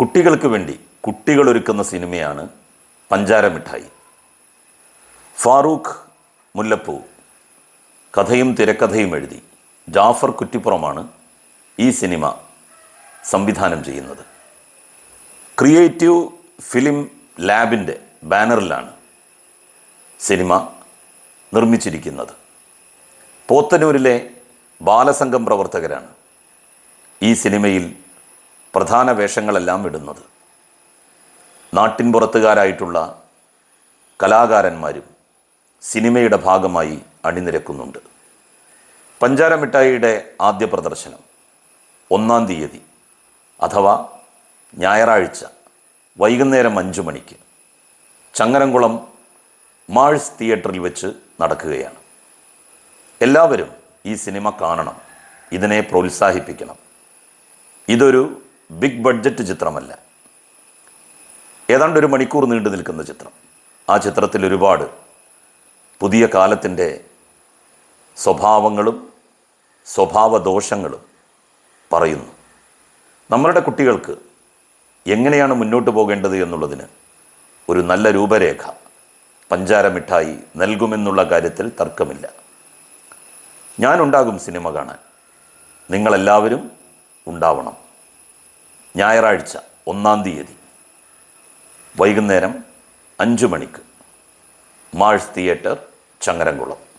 കുട്ടികൾക്ക് വേണ്ടി കുട്ടികൾ ഒരുക്കുന്ന സിനിമയാണ് പഞ്ചാര മിഠായി ഫാറൂഖ് മുല്ലപ്പൂ കഥയും തിരക്കഥയും എഴുതി ജാഫർ കുറ്റിപ്പുറമാണ് ഈ സിനിമ സംവിധാനം ചെയ്യുന്നത്. ക്രിയേറ്റീവ് ഫിലിം ലാബിന്റെ ബാനറിലാണ് സിനിമ നിർമ്മിച്ചിരിക്കുന്നത്. പോത്തനൂരിലെ ബാലസംഘം പ്രവർത്തകരാണ് ഈ സിനിമയിൽ പ്രധാന വേഷങ്ങളെല്ലാം ഇടുന്നത് നാട്ടിൻപുറത്തുകാരായിട്ടുള്ള കലാകാരന്മാരും സിനിമയുടെ ഭാഗമായി അണിനിരക്കുന്നുണ്ട്. പഞ്ചാര മിഠായിയുടെ ആദ്യ പ്രദർശനം ഒന്നാം തീയതി അഥവാ ഞായറാഴ്ച വൈകുന്നേരം അഞ്ചു മണിക്ക് ചങ്ങരംകുളം മാഴ്സ് തിയേറ്ററിൽ വെച്ച് നടക്കുകയാണ്. എല്ലാവരും ഈ സിനിമ കാണണം. ഇതിനെ പ്രോത്സാഹിപ്പിക്കണം. ഇതൊരു ബിഗ് ബഡ്ജറ്റ് ചിത്രമല്ല. ഏതാണ്ട് ഒരു മണിക്കൂർ നീണ്ടു നിൽക്കുന്ന ചിത്രം. ആ ചിത്രത്തിൽ ഒരുപാട് പുതിയ കാലത്തിന്റെ സ്വഭാവങ്ങളും സ്വഭാവദോഷങ്ങളും പറയുന്നു. നമ്മളുടെ കുട്ടികൾക്ക് എങ്ങനെയാണ് മുന്നോട്ട് പോകേണ്ടത് എന്നുള്ളതിന് ഒരു നല്ല രൂപരേഖ പഞ്ചാര മിഠായി നൽകുമെന്നുള്ള കാര്യത്തിൽ തർക്കമില്ല. ഞാനുണ്ടാകും സിനിമ കാണാൻ. നിങ്ങളെല്ലാവരും ഉണ്ടാവണം. ഞായറാഴ്ച ഒന്നാം തീയതി. വൈകുന്നേരം അഞ്ച് മണിക്ക് മാഴ്സ് തിയേറ്റർ ചങ്ങരംകുളം.